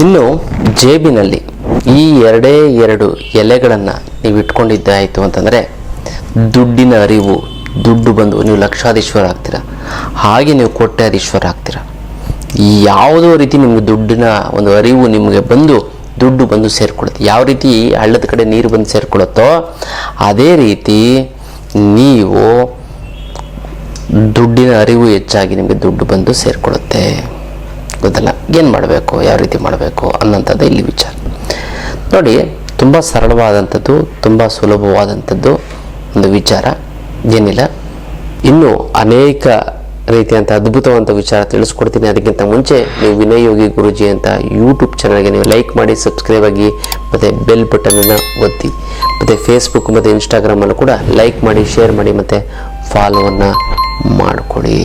ಇನ್ನು ಜೇಬಿನಲ್ಲಿ ಈ ಎರಡೇ ಎರಡು ಎಲೆಗಳನ್ನು ನೀವು ಇಟ್ಕೊಂಡಿದ್ದಾಯಿತು ಅಂತಂದರೆ ದುಡ್ಡಿನ ಅರಿವು, ದುಡ್ಡು ಬಂದು ನೀವು ಲಕ್ಷಾಧೀಶ್ವರ ಆಗ್ತೀರ? ಹಾಗೆ ನೀವು ಕೋಟ್ಯಾಧೀಶ್ವರ ಆಗ್ತೀರ? ಯಾವುದೋ ರೀತಿ ನಿಮಗೆ ದುಡ್ಡಿನ ಒಂದು ಅರಿವು ನಿಮಗೆ ಬಂದು ದುಡ್ಡು ಬಂದು ಸೇರಿಕೊಳ್ಳುತ್ತೆ ಯಾವ ರೀತಿ ಹಳ್ಳದ ಕಡೆ ನೀರು ಬಂದು ಸೇರಿಕೊಳ್ಳುತ್ತೋ ಅದೇ ರೀತಿ ನೀವು ದುಡ್ಡಿನ ಅರಿವು ಹೆಚ್ಚಾಗಿ ನಿಮಗೆ ದುಡ್ಡು ಬಂದು ಸೇರಿಕೊಳ್ಳುತ್ತೆ ಗೊತ್ತಲ್ಲ. ಏನು ಮಾಡಬೇಕು, ಯಾವ ರೀತಿ ಮಾಡಬೇಕು ಅನ್ನೋಂಥದ್ದು ಇಲ್ಲಿ ವಿಚಾರ. ನೋಡಿ, ತುಂಬ ಸರಳವಾದಂಥದ್ದು, ತುಂಬ ಸುಲಭವಾದಂಥದ್ದು ಒಂದು ವಿಚಾರ. ಏನಿಲ್ಲ. ಇನ್ನು ಅನೇಕ ರೀತಿಯಂಥ ಅದ್ಭುತವಂತ ವಿಚಾರ ತಿಳಿಸ್ಕೊಡ್ತೀನಿ. ಅದಕ್ಕಿಂತ ಮುಂಚೆ ನೀವು ವಿನಯ್ ಯೋಗಿ ಗುರುಜಿ ಅಂತ ಯೂಟ್ಯೂಬ್ ಚಾನಲ್ಗೆ ನೀವು ಲೈಕ್ ಮಾಡಿ ಸಬ್ಸ್ಕ್ರೈಬ್ ಆಗಿ, ಮತ್ತು ಬೆಲ್ ಬಟನನ್ನು ಒತ್ತಿ, ಮತ್ತು ಫೇಸ್ಬುಕ್ ಮತ್ತು ಇನ್ಸ್ಟಾಗ್ರಾಮಲ್ಲೂ ಕೂಡ ಲೈಕ್ ಮಾಡಿ ಶೇರ್ ಮಾಡಿ, ಮತ್ತು ಫಾಲೋವನ್ನು ಮಾಡಿಕೊಡಿ.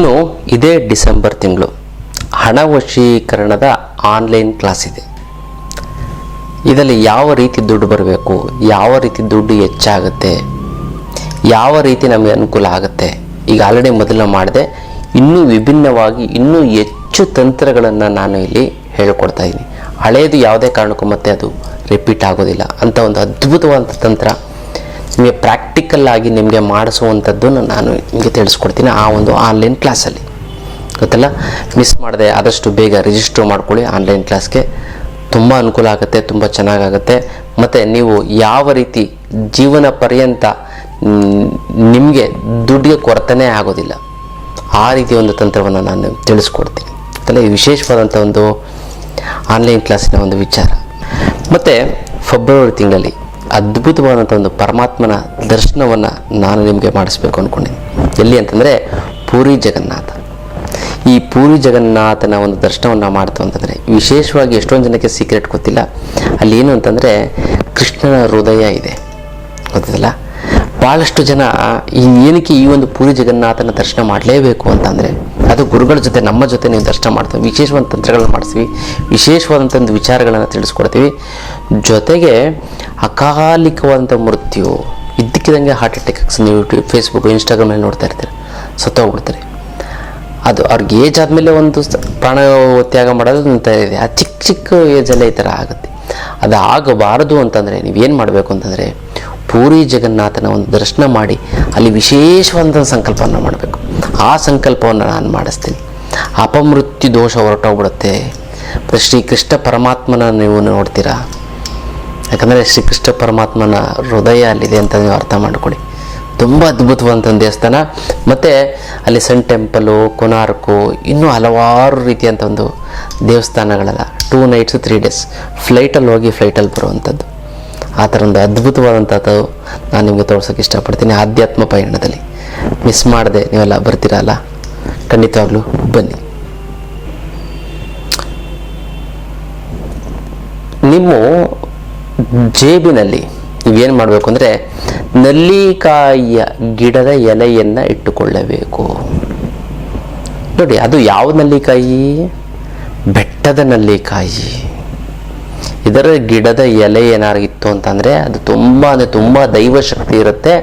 ಇನ್ನು ಇದೇ ಡಿಸೆಂಬರ್ ತಿಂಗಳು. ಹಣ ವಶೀಕರಣದ ಆನ್ಲೈನ್ ಕ್ಲಾಸ್ ಇದೆ. ಇದರಲ್ಲಿ ಯಾವ ರೀತಿ ದುಡ್ಡು ಬರಬೇಕು, ಯಾವ ರೀತಿ ದುಡ್ಡು ಹೆಚ್ಚಾಗುತ್ತೆ, ಯಾವ ರೀತಿ ನಮಗೆ ಅನುಕೂಲ ಆಗುತ್ತೆ, ಈಗ ಆಲ್ರೆಡಿ ಮೊದಲು ಮಾಡಿದೆ. ಇನ್ನೂ ವಿಭಿನ್ನವಾಗಿ, ಇನ್ನೂ ಹೆಚ್ಚು ತಂತ್ರಗಳನ್ನು ನಾನು ಇಲ್ಲಿ ಹೇಳಿಕೊಡ್ತಾ ಇದ್ದೀನಿ ಹಳೆಯದು ಯಾವುದೇ ಕಾರಣಕ್ಕೂ ಮತ್ತೆ ಅದು ರಿಪೀಟ್ ಆಗೋದಿಲ್ಲ. ಅಂತ ಒಂದು ಅದ್ಭುತವಾದ ತಂತ್ರ. ನಿಮಗೆ ಪ್ರಾಕ್ಟಿಕಲ್ ಆಗಿ ನಿಮಗೆ ಮಾಡಿಸುವಂಥದ್ದನ್ನು ನಾನು ನಿಮಗೆ ತಿಳಿಸ್ಕೊಡ್ತೀನಿ ಆ ಒಂದು ಆನ್ಲೈನ್ ಕ್ಲಾಸಲ್ಲಿ ಗೊತ್ತಲ್ಲ? ಮಿಸ್ ಮಾಡಿದೆ ಆದಷ್ಟು ಬೇಗ ರಿಜಿಸ್ಟರ್ ಮಾಡ್ಕೊಳ್ಳಿ ಆನ್ಲೈನ್ ಕ್ಲಾಸ್ಗೆ ತುಂಬ ಅನುಕೂಲ ಆಗುತ್ತೆ, ತುಂಬ ಚೆನ್ನಾಗಾಗುತ್ತೆ. ಮತ್ತು ನೀವು ಯಾವ ರೀತಿ ಜೀವನ ಪರ್ಯಂತ ನಿಮಗೆ ದುಡ್ಡಿಗೆ ಕೊರತೆನೇ ಆಗೋದಿಲ್ಲ. ಆ ರೀತಿ ಒಂದು ತಂತ್ರವನ್ನು ನಾನು ತಿಳಿಸ್ಕೊಡ್ತೀನಿ. ಅದಲ್ಲ ಈ ವಿಶೇಷವಾದಂಥ ಒಂದು ಆನ್ಲೈನ್ ಕ್ಲಾಸಿನ ಒಂದು ವಿಚಾರ. ಮತ್ತು ಫೆಬ್ರವರಿ ತಿಂಗಳಲ್ಲಿ ಅದ್ಭುತವಾದಂಥ ಒಂದು ಪರಮಾತ್ಮನ ದರ್ಶನವನ್ನು ನಾನು ನಿಮಗೆ ಮಾಡಿಸ್ಬೇಕು ಅಂದ್ಕೊಂಡಿದ್ದೀನಿ ಎಲ್ಲಿ ಅಂತಂದರೆ ಪೂರಿ ಜಗನ್ನಾಥ. ಈ ಪೂರಿ ಜಗನ್ನಾಥನ ಒಂದು ದರ್ಶನವನ್ನು ಮಾಡ್ತು ಅಂತಂದರೆ ವಿಶೇಷವಾಗಿ ಎಷ್ಟೊಂದು ಜನಕ್ಕೆ ಸೀಕ್ರೆಟ್ ಗೊತ್ತಿಲ್ಲ. ಅಲ್ಲಿ ಏನು ಅಂತಂದರೆ ಕೃಷ್ಣನ ಹೃದಯ ಇದೆ. ಗೊತ್ತಿಲ್ಲ ಭಾಳಷ್ಟು ಜನ ಈ ಏನಕ್ಕೆ ಈ ಒಂದು ಪೂರಿ ಜಗನ್ನಾಥನ ದರ್ಶನ ಮಾಡಲೇಬೇಕು ಅಂತಂದರೆ ಅದು ಗುರುಗಳ ಜೊತೆ, ನಮ್ಮ ಜೊತೆ ನೀವು ದರ್ಶನ ಮಾಡ್ತೀವಿ, ವಿಶೇಷವಾದ ತಂತ್ರಗಳನ್ನ ಮಾಡಿಸ್ತೀವಿ ವಿಶೇಷವಾದಂಥ ಒಂದು ವಿಚಾರಗಳನ್ನು ತಿಳಿಸ್ಕೊಡ್ತೀವಿ. ಜೊತೆಗೆ ಅಕಾಲಿಕವಾದಂಥ ಮೃತ್ಯು, ಇದ್ದಕ್ಕಿದ್ದಂಗೆ ಹಾರ್ಟ್ ಅಟ್ಯಾಕ್ಸ್ ನೀವು ಯೂಟ್ಯೂಬ್ ಫೇಸ್ಬುಕ್ ಇನ್ಸ್ಟಾಗ್ರಾಮಲ್ಲಿ ನೋಡ್ತಾ ಇರ್ತೀರ. ಸತ್ತೋಗ್ಬಿಡ್ತಾರೆ ಅದು ಅವ್ರಿಗೆ ಏಜ್ ಆದಮೇಲೆ ಒಂದು ಪ್ರಾಣ ತ್ಯಾಗ ಮಾಡೋದು ಅಂತ ಇದೆ. ಆ ಚಿಕ್ಕ ಚಿಕ್ಕ ಏಜಲ್ಲೇ ಈ ಥರ ಆಗುತ್ತೆ. ಅದು ಆಗಬಾರದು ಅಂತಂದರೆ ನೀವೇನು ಮಾಡಬೇಕು ಅಂತಂದರೆ ಪೂರಿ ಜಗನ್ನಾಥನ ಒಂದು ದರ್ಶನ ಮಾಡಿ ಅಲ್ಲಿ ವಿಶೇಷವಾದಂಥ ಸಂಕಲ್ಪವನ್ನು ಮಾಡಬೇಕು. ಆ ಸಂಕಲ್ಪವನ್ನು ನಾನು ಮಾಡಿಸ್ತೀನಿ. ಅಪಮೃತ್ಯು ದೋಷ ಹೊರಟೋಗ್ಬಿಡುತ್ತೆ. ಶ್ರೀಕೃಷ್ಣ ಪರಮಾತ್ಮನ ನೀವು ನೋಡ್ತೀರಾ? ಯಾಕಂದರೆ ಶ್ರೀಕೃಷ್ಣ ಪರಮಾತ್ಮನ ಹೃದಯ ಅಲ್ಲಿದೆ ಅಂತ ನೀವು ಅರ್ಥ ಮಾಡ್ಕೊಳ್ಳಿ. ತುಂಬ ಅದ್ಭುತವಾದಂಥ ದೇವಸ್ಥಾನ. ಮತ್ತು ಅಲ್ಲಿ ಸನ್ ಟೆಂಪಲು, ಕೊನಾರ್ಕು, ಇನ್ನೂ ಹಲವಾರು ರೀತಿಯಂಥ ಒಂದು ದೇವಸ್ಥಾನಗಳೆಲ್ಲ. ಟೂ ನೈಟ್ಸು ತ್ರೀ ಡೇಸ್ ಫ್ಲೈಟಲ್ಲಿ ಹೋಗಿ ಫ್ಲೈಟಲ್ಲಿ ಬರುವಂಥದ್ದು. ಆ ಥರ ಒಂದು ಅದ್ಭುತವಾದಂಥದ್ದು ನಾನು ನಿಮಗೆ ತೋರ್ಸೋಕ್ಕೆ ಇಷ್ಟಪಡ್ತೀನಿ ಆಧ್ಯಾತ್ಮ ಪಯಣದಲ್ಲಿ. ಮಿಸ್ ಮಾಡದೆ ನೀವೆಲ್ಲ ಬರ್ತೀರಲ್ಲ ಖಂಡಿತವಾಗ್ಲೂ ಬನ್ನಿ. ನಿಮ್ಮ ಜೇಬಿನಲ್ಲಿ ನೀವೇನು ಮಾಡಬೇಕು ಅಂದರೆ ನಲ್ಲಿಕಾಯಿಯ ಗಿಡದ ಎಲೆಯನ್ನು ಇಟ್ಟುಕೊಳ್ಳಬೇಕು. ನೋಡಿ, ಅದು ಯಾವ ನಲ್ಲಿಕಾಯಿ? ಬೆಟ್ಟದ ನಲ್ಲಿಕಾಯಿ. ಇದರ ಗಿಡದ ಎಲೆ ಏನಾಗಿತ್ತು ಅಂತಂದರೆ ಅದು ತುಂಬ ಅಂದರೆ ತುಂಬ ದೈವ ಶಕ್ತಿ ಇರುತ್ತೆ.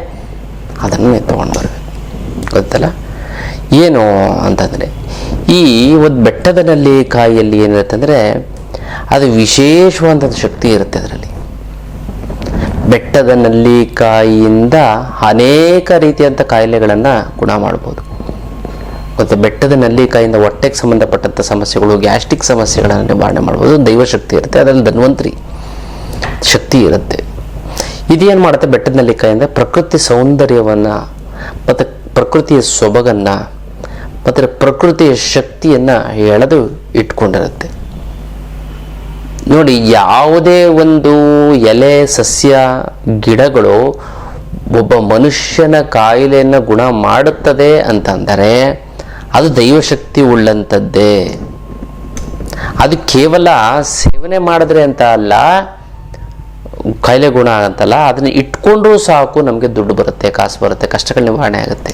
ಅದನ್ನು ತೊಗೊಂಡು ಬರಬೇಕು ಗೊತ್ತಲ್ಲ? ಏನು ಅಂತಂದರೆ, ಈ ಒಂದು ಬೆಟ್ಟದ ನಲ್ಲಿಕಾಯಿಯಲ್ಲಿ ಏನಿರುತ್ತೆ ಅಂದರೆ, ಅದು ವಿಶೇಷವಾದ ಶಕ್ತಿ ಇರುತ್ತೆ ಅದರಲ್ಲಿ. ಬೆಟ್ಟದ ನಲ್ಲಿಕಾಯಿಯಿಂದ ಅನೇಕ ರೀತಿಯಂಥ ಕಾಯಿಲೆಗಳನ್ನು ಗುಣ ಮಾಡ್ಬೋದು. ಮತ್ತು ಬೆಟ್ಟದ ನಲ್ಲಿಕಾಯಿಂದ ಹೊಟ್ಟೆಗೆ ಸಂಬಂಧಪಟ್ಟಂಥ ಸಮಸ್ಯೆಗಳು, ಗ್ಯಾಸ್ಟ್ರಿಕ್ ಸಮಸ್ಯೆಗಳನ್ನು ನಿವಾರಣೆ ಮಾಡ್ಬೋದು. ದೈವಶಕ್ತಿ ಇರುತ್ತೆ, ಅದರಲ್ಲಿ ಧನ್ವಂತರಿ ಶಕ್ತಿ ಇರುತ್ತೆ. ಇದೇನು ಮಾಡುತ್ತೆ? ಬೆಟ್ಟದ ನಲ್ಲಿಕಾಯಿಂದ ಪ್ರಕೃತಿ ಸೌಂದರ್ಯವನ್ನು ಮತ್ತು ಪ್ರಕೃತಿಯ ಸೊಬಗನ್ನು ಮತ್ತು ಪ್ರಕೃತಿಯ ಶಕ್ತಿಯನ್ನು ಎಳೆದು ಇಟ್ಕೊಂಡಿರುತ್ತೆ. ನೋಡಿ, ಯಾವುದೇ ಒಂದು ಎಲೆ, ಸಸ್ಯ, ಗಿಡಗಳು ಒಬ್ಬ ಮನುಷ್ಯನ ಕಾಯಿಲೆಯನ್ನು ಗುಣ ಮಾಡುತ್ತದೆ ಅಂತಂದರೆ ಅದು ದೈವಶಕ್ತಿ ಉಳ್ಳಂಥದ್ದೇ. ಅದು ಕೇವಲ ಸೇವನೆ ಮಾಡಿದ್ರೆ ಅಂತ ಅಲ್ಲ ಕಾಯಿಲೆ ಗುಣ ಆಗಂತಲ್ಲ, ಅದನ್ನ ಇಟ್ಕೊಂಡ್ರೂ ಸಾಕು ನಮಗೆ ದುಡ್ಡು ಬರುತ್ತೆ, ಕಾಸು ಬರುತ್ತೆ, ಕಷ್ಟಗಳ ನಿವಾರಣೆ ಆಗುತ್ತೆ.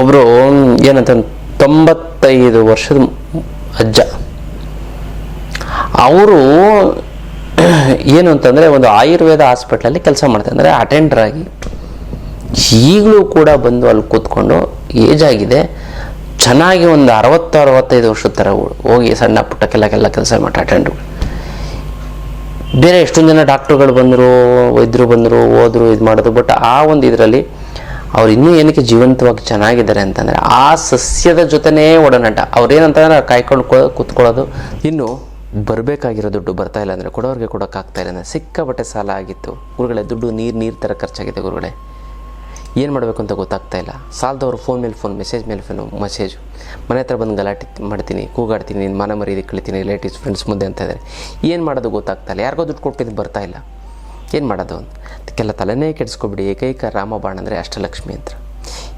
ಒಬ್ಬರು ಏನಂತ ತೊಂಬತ್ತೈದು ವರ್ಷದ ಅಜ್ಜ. ಅವರು ಏನು ಅಂತಂದರೆ, ಒಂದು ಆಯುರ್ವೇದ ಹಾಸ್ಪಿಟ್ಲಲ್ಲಿ ಕೆಲಸ ಮಾಡ್ತಾರೆ ಅಂದರೆ ಅಟೆಂಡರ್ ಆಗಿ. ಈಗಲೂ ಕೂಡ ಬಂದು ಅಲ್ಲಿ ಕೂತ್ಕೊಂಡು ಏಜ್ ಆಗಿದೆ. ಚೆನ್ನಾಗಿ ಒಂದು ಅರವತ್ತು ಅರವತ್ತೈದು ವರ್ಷದ ಥರ ಹೋಗಿ ಸಣ್ಣ ಪುಟ್ಟಕ್ಕೆಲ್ಲ ಕೆಲಸ ಮಾಡಿ ಬೇರೆ ಎಷ್ಟೊಂದು ಜನ ಡಾಕ್ಟ್ರುಗಳು ಬಂದರು, ವೈದ್ಯರು ಬಂದರು ಹೋದರು ಇದು ಮಾಡಿದ್ರು ಬಟ್ ಆ ಒಂದು ಇದರಲ್ಲಿ ಅವ್ರು ಇನ್ನೂ ಏನಕ್ಕೆ ಜೀವಂತವಾಗಿ ಚೆನ್ನಾಗಿದ್ದಾರೆ ಅಂತಂದರೆ ಆ ಸಸ್ಯದ ಜೊತೆನೇ ಒಡನಾಟ. ಅವ್ರೇನಂತಂದ್ರೆ ಕಾಯ್ಕೊಂಡು ಕೂತ್ಕೊಳ್ಳೋದು. ಇನ್ನು ಬರಬೇಕಾಗಿರೋ ದುಡ್ಡು ಬರ್ತಾ ಇಲ್ಲ ಅಂದರೆ ಕೊಡೋರಿಗೆ ಕೊಡೋಕ್ಕಾಗ್ತಾ ಇಲ್ಲ ಅಂದರೆ ಸಿಕ್ಕಾಪಟ್ಟೆ ಸಾಲ ಆಗಿತ್ತು. ಗುರುಗಳೇ, ದುಡ್ಡು ನೀರು ನೀರು ಥರ ಖರ್ಚಾಗಿದೆ ಗುರುಗಳೇ. ಏನು ಮಾಡಬೇಕು ಅಂತ ಗೊತ್ತಾಗ್ತಾ ಇಲ್ಲ. ಸಾಲದವ್ರು ಫೋನ್ ಮೇಲೆ ಫೋನ್ ಮೆಸೇಜ್ ಮೇಲೆ ಫೋನು ಮೆಸೇಜು ಮನೆ ಹತ್ರ ಬಂದು ಗಲಾಟೆ ಮಾಡ್ತೀನಿ, ಕೂಗಾಡ್ತೀನಿ ನಿನ್ನ ಮನ ಮರೀದಿ ಕಳಿತೀನಿ ರಿಲೇಟಿವ್ಸ್ ಫ್ರೆಂಡ್ಸ್ ಮುಂದೆ ಅಂತ ಇದ್ದಾರೆ ಏನು ಮಾಡೋದು ಗೊತ್ತಾಗ್ತಾ ಇಲ್ಲ. ಯಾರಿಗೋ ದುಡ್ಡು ಕೊಟ್ಟಿದ್ದು ಬರ್ತಾ ಇಲ್ಲ. ಏನು ಮಾಡೋದು ಅಂತ. ಅದಕ್ಕೆಲ್ಲ ತಲೆನೇ ಕೆಡಿಸ್ಕೊಬಿಡಿ. ಏಕೈಕ ರಾಮಬಾಣ ಅಂದರೆ ಅಷ್ಟಲಕ್ಷ್ಮಿ ಯಂತ್ರ.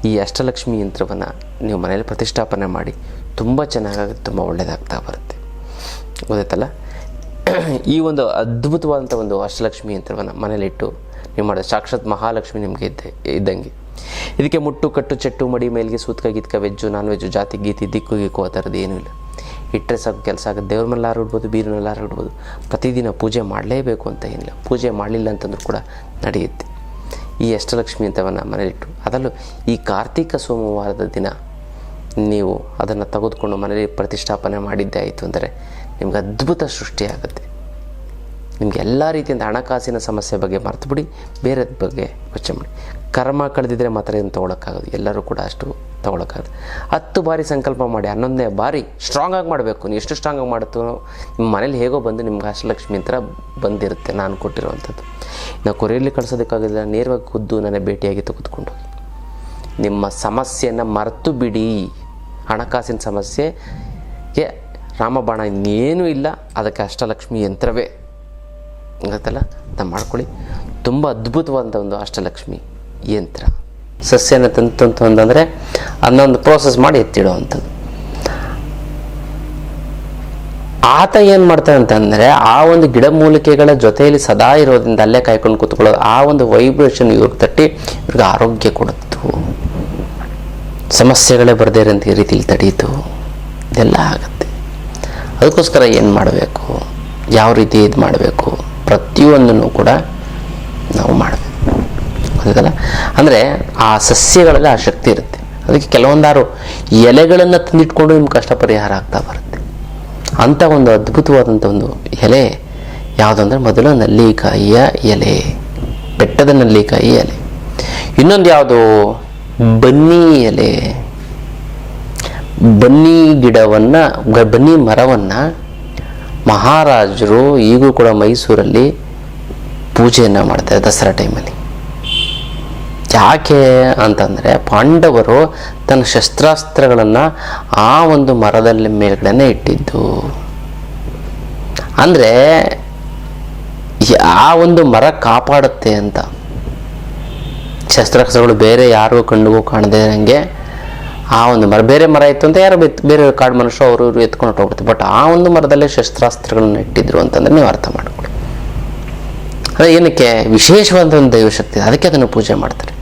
ಈ ಅಷ್ಟಲಕ್ಷ್ಮಿ ಯಂತ್ರವನ್ನು ನೀವು ಮನೇಲಿ ಪ್ರತಿಷ್ಠಾಪನೆ ಮಾಡಿ ತುಂಬ ಚೆನ್ನಾಗಿ ತುಂಬ ಒಳ್ಳೆಯದಾಗ್ತಾ ಬರುತ್ತೆ. ಗೊತ್ತಾಯ್ತಲ್ಲ? ಈ ಒಂದು ಅದ್ಭುತವಾದಂಥ ಒಂದು ಅಷ್ಟಲಕ್ಷ್ಮಿ ಯಂತ್ರವನ್ನು ಮನೇಲಿಟ್ಟು ನೀವು ಮಾಡಿದೆ ಸಾಕ್ಷಾತ್ ಮಹಾಲಕ್ಷ್ಮಿ ನಿಮಗೆ ಇದ್ದೆ, ಇದ್ದಂಗೆ. ಇದಕ್ಕೆ ಮುಟ್ಟು, ಕಟ್ಟು, ಚೆಟ್ಟು, ಮಡಿ, ಮೇಲ್ಗೆ ಸೂತ್ಕ ಗೀತ್ಕ ವೆಜ್ಜು, ನಾನ್ ವೆಜ್ಜು, ಜಾತಿ, ಗೀತಿ, ದಿಕ್ಕು, ಗಿಕ್ಕು, ಆ ಥರದ್ದು ಏನೂ ಇಲ್ಲ. ಇಟ್ಟರೆ ಸಾಕು, ಕೆಲಸ ಆಗುತ್ತೆ. ದೇವ್ರ ಮೇಲೆ ಇಡ್ಬೋದು ಬೀರ ಮೇಲಾರು ಇಡ್ಬೋದು ಪ್ರತಿದಿನ ಪೂಜೆ ಮಾಡಲೇಬೇಕು ಅಂತ ಏನಿಲ್ಲ. ಪೂಜೆ ಮಾಡಲಿಲ್ಲ ಅಂತಂದ್ರೂ ಕೂಡ ನಡೆಯುತ್ತೆ. ಈ ಅಷ್ಟಲಕ್ಷ್ಮಿ ಅಂತವನ್ನು ಮನೇಲಿಟ್ಟು. ಅದರಲ್ಲೂ ಈ ಕಾರ್ತಿಕ ಸೋಮವಾರದ ದಿನ ನೀವು ಅದನ್ನು ತೆಗೆದುಕೊಂಡು ಮನೇಲಿ ಪ್ರತಿಷ್ಠಾಪನೆ ಮಾಡಿದ್ದೇ ಆಯಿತು ಅಂದರೆ ನಿಮ್ಗೆ ಅದ್ಭುತ ಸೃಷ್ಟಿಯಾಗುತ್ತೆ ನಿಮ್ಗೆ ಎಲ್ಲ ರೀತಿಯಿಂದ ಹಣಕಾಸಿನ ಸಮಸ್ಯೆ ಬಗ್ಗೆ ಮರೆತು ಬಿಡಿ, ಬೇರೆ ಬಗ್ಗೆ ಯೋಚನೆ ಮಾಡಿ. ಕರ್ಮ ಕಳೆದಿದ್ರೆ ಮಾತ್ರ ಏನು ತೊಗೊಳಕ್ಕಾಗೋದು? ಎಲ್ಲರೂ ಕೂಡ ಅಷ್ಟು ತೊಗೊಳಕ್ಕಾಗೋದು. ಹತ್ತು ಬಾರಿ ಸಂಕಲ್ಪ ಮಾಡಿ, ಹನ್ನೊಂದನೇ ಬಾರಿ ಸ್ಟ್ರಾಂಗ್ ಆಗಿ ಮಾಡಬೇಕು. ನೀವು ಎಷ್ಟು ಸ್ಟ್ರಾಂಗಾಗಿ ಮಾಡುತ್ತೋ ನಿಮ್ಮ ಮನೇಲಿ ಹೇಗೋ ಬಂದು ನಿಮ್ಗೆ ಅಷ್ಟಲಕ್ಷ್ಮಿ ಅಂತ ಬಂದಿರುತ್ತೆ ನಾನು ಕೊಟ್ಟಿರುವಂಥದ್ದು. ನಾವು ಕೊರಿಯಲ್ಲಿ ಕಳಿಸೋದಕ್ಕಾಗಿಲ್ಲ ನೇರವಾಗಿ ಖುದ್ದು ನನ್ನ ಭೇಟಿಯಾಗಿ ತೆಗೆದುಕೊಂಡು ಹೋಗಿ. ನಿಮ್ಮ ಸಮಸ್ಯೆಯನ್ನು ಮರೆತು ಬಿಡಿ. ಹಣಕಾಸಿನ ಸಮಸ್ಯೆಗೆ ರಾಮಬಾಣ ಇನ್ನೇನೂ ಇಲ್ಲ. ಅದಕ್ಕೆ ಅಷ್ಟಲಕ್ಷ್ಮಿ ಯಂತ್ರವೇ. ಗೊತ್ತಲ್ಲ ಅದನ್ನ ಮಾಡ್ಕೊಳ್ಳಿ. ತುಂಬ ಅದ್ಭುತವಾದಂಥ ಒಂದು ಅಷ್ಟಲಕ್ಷ್ಮಿ ಯಂತ್ರ. ಸಸ್ಯನ ತಂತು ಅಂತ ಅಂತಂದರೆ ಅದನ್ನೊಂದು ಪ್ರೋಸೆಸ್ ಮಾಡಿ ಎತ್ತಿಡೋ ಅಂಥದ್ದು. ಆತ ಏನು ಮಾಡ್ತಾನೆ ಅಂತಂದರೆ ಆ ಒಂದು ಗಿಡಮೂಲಿಕೆಗಳ ಜೊತೆಯಲ್ಲಿ ಸದಾ ಇರೋದ್ರಿಂದ ಅಲ್ಲೇ ಕಾಯ್ಕೊಂಡು ಕೂತ್ಕೊಳ್ಳೋದು. ಆ ಒಂದು ವೈಬ್ರೇಷನ್ ಇವ್ರಿಗೆ ತಟ್ಟಿ ಇವ್ರಿಗೆ ಆರೋಗ್ಯ ಕೊಡುತ್ತು. ಸಮಸ್ಯೆಗಳೇ ಬರದೇ ಇರೋಂಥ ರೀತಿಲಿ ತಡೀತು. ಇದೆಲ್ಲ ಆಗುತ್ತೆ. ಅದಕ್ಕೋಸ್ಕರ ಏನು ಮಾಡಬೇಕು? ಯಾವ ರೀತಿ ಇದು ಮಾಡಬೇಕು? ಪ್ರತಿಯೊಂದನ್ನು ಕೂಡ ನಾವು ಮಾಡಬೇಕು ಗೊತ್ತಲ್ಲ ಅಂದರೆ ಆ ಸಸ್ಯಗಳಲ್ಲಿ ಆ ಶಕ್ತಿ ಇರುತ್ತೆ. ಅದಕ್ಕೆ ಕೆಲವೊಂದಾರು ಎಲೆಗಳನ್ನು ತಂದಿಟ್ಕೊಂಡು ನಿಮ್ಗೆ ಕಷ್ಟ ಪರಿಹಾರ ಆಗ್ತಾ ಬರುತ್ತೆ. ಅಂಥ ಒಂದು ಅದ್ಭುತವಾದಂಥ ಒಂದು ಎಲೆ ಯಾವುದಂದ್ರೆ ಮೊದಲು ನಲ್ಲಿಕಾಯಿಯ ಎಲೆ, ಬೆಟ್ಟದ ನಲ್ಲಿಕಾಯಿ ಎಲೆ. ಇನ್ನೊಂದು ಯಾವುದು? ಬನ್ನಿ ಎಲೆ. ಬನ್ನಿ ಗಿಡವನ್ನು, ಬನ್ನಿ ಮರವನ್ನು ಮಹಾರಾಜರು ಈಗೂ ಕೂಡ ಮೈಸೂರಲ್ಲಿ ಪೂಜೆಯನ್ನು ಮಾಡ್ತಾರೆ ದಸರಾ ಟೈಮಲ್ಲಿ. ಯಾಕೆ ಅಂತಂದರೆ ಪಾಂಡವರು ತನ್ನ ಶಸ್ತ್ರಾಸ್ತ್ರಗಳನ್ನು ಆ ಒಂದು ಮರದಲ್ಲಿ ಮೇಲ್ಗಡೆನೆ ಇಟ್ಟಿದ್ದು. ಅಂದರೆ ಆ ಒಂದು ಮರ ಕಾಪಾಡುತ್ತೆ ಅಂತ. ಶಸ್ತ್ರಾಸ್ತ್ರಗಳು ಬೇರೆ ಯಾರಿಗೂ ಕಣ್ಣಿಗೂ ಕಾಣದೇ ಇರೋಂಗೆ ಆ ಒಂದು ಮರ, ಬೇರೆ ಮರ ಇತ್ತು ಅಂತ ಯಾರು ಬೇರೆ ಕಾಡು ಮನುಷ್ಯರು ಅವರು ಇವರು ಎತ್ಕೊಂಡು ಹೋಗ್ಬಿಡ್ತಾರೆ ಬಟ್ ಆ ಒಂದು ಮರದಲ್ಲೇ ಶಸ್ತ್ರಾಸ್ತ್ರಗಳನ್ನ ಇಟ್ಟಿದ್ರು ಅಂತಂದ್ರೆ ನೀವು ಅರ್ಥ ಮಾಡಿಕೊಳ್ಳಿ. ಅದೇ ಏನಕ್ಕೆ? ವಿಶೇಷವಾದ ಒಂದು ದೈವಶಕ್ತಿ. ಅದಕ್ಕೆ ಅದನ್ನು ಪೂಜೆ ಮಾಡ್ತಾರೆ.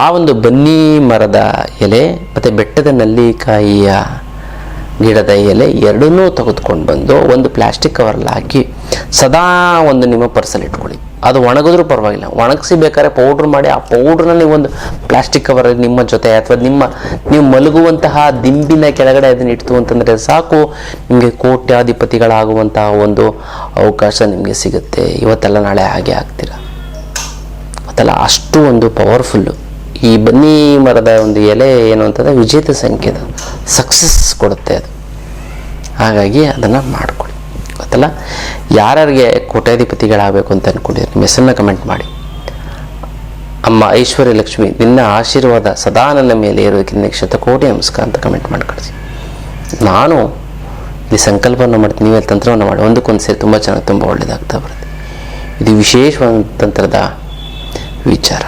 ಆ ಒಂದು ಬನ್ನಿ ಮರದ ಎಲೆ ಮತ್ತು ಬೆಟ್ಟದ ನಲ್ಲಿಕಾಯಿಯ ಗಿಡದ ಎಲೆ ಎರಡನ್ನೂ ತೆಗೆದುಕೊಂಡು ಬಂದು ಒಂದು ಪ್ಲಾಸ್ಟಿಕ್ ಕವರಲ್ಲಿ ಹಾಕಿ ಸದಾ ಒಂದು ನಿಮ್ಮ ಪರ್ಸಲ್ಲಿ ಇಟ್ಕೊಳ್ಳಿ. ಅದು ಒಣಗಿದ್ರೂ ಪರವಾಗಿಲ್ಲ. ಒಣಗಿಸಿ ಬೇಕಾದ್ರೆ ಪೌಡ್ರ್ ಮಾಡಿ, ಆ ಪೌಡ್ರನ್ನ ನೀವು ಒಂದು ಪ್ಲಾಸ್ಟಿಕ್ ಕವರ್ ನಿಮ್ಮ ಜೊತೆ ಅಥವಾ ನಿಮ್ಮ, ನೀವು ಮಲಗುವಂತಹ ದಿಂಬಿನ ಕೆಳಗಡೆ ಅದನ್ನ ಇಡ್ತು ಅಂತಂದರೆ ಸಾಕು. ನಿಮಗೆ ಕೋಟ್ಯಾಧಿಪತಿಗಳಾಗುವಂತಹ ಒಂದು ಅವಕಾಶ ನಿಮಗೆ ಸಿಗುತ್ತೆ. ಇವತ್ತೆಲ್ಲ ನಾಳೆ ಹಾಗೆ ಆಗ್ತೀರ? ಗೊತ್ತಲ್ಲ ಅಷ್ಟು ಒಂದು ಪವರ್ಫುಲ್ಲು ಈ ಬನ್ನಿ ಮರದ ಒಂದು ಎಲೆ ಏನು ಅಂತಂದರೆ ವಿಜೇತ ಸಂಕೇತ. ಸಕ್ಸಸ್ ಕೊಡುತ್ತೆ ಅದು. ಹಾಗಾಗಿ ಅದನ್ನು ಮಾಡ್ಕೊಳ್ಳಿ. ಗೊತ್ತಲ್ಲ? ಯಾರ್ಯಾರಿಗೆ ಕೋಟ್ಯಾಧಿಪತಿಗಳಾಗಬೇಕು ಅಂತ ಅಂದ್ಕೊಂಡಿದ್ರೆ ನಿಮ್ಮ ಹೆಸರನ್ನ ಕಮೆಂಟ್ ಮಾಡಿ. ಅಮ್ಮ ಐಶ್ವರ್ಯ ಲಕ್ಷ್ಮಿ, ನಿನ್ನ ಆಶೀರ್ವಾದ ಸದಾ ನನ್ನ ಮೇಲೆ ಇರೋದಕ್ಕಿಂತ ಶತಕೋಟಿ ನಮಸ್ಕಾರ ಅಂತ ಕಮೆಂಟ್ ಮಾಡಿ ನಾನು ಈ ಸಂಕಲ್ಪವನ್ನು ಮಾಡ್ತೀನಿ. ನೀವೇ ತಂತ್ರವನ್ನು ಮಾಡಿ. ಒಂದಕ್ಕೊಂದು ಸೇರಿ ತುಂಬ ಚೆನ್ನಾಗಿ, ತುಂಬ ಒಳ್ಳೆಯದಾಗ್ತಾ ಬರುತ್ತೆ. ಇದು ವಿಶೇಷವಾದ ತಂತ್ರದ ವಿಚಾರ.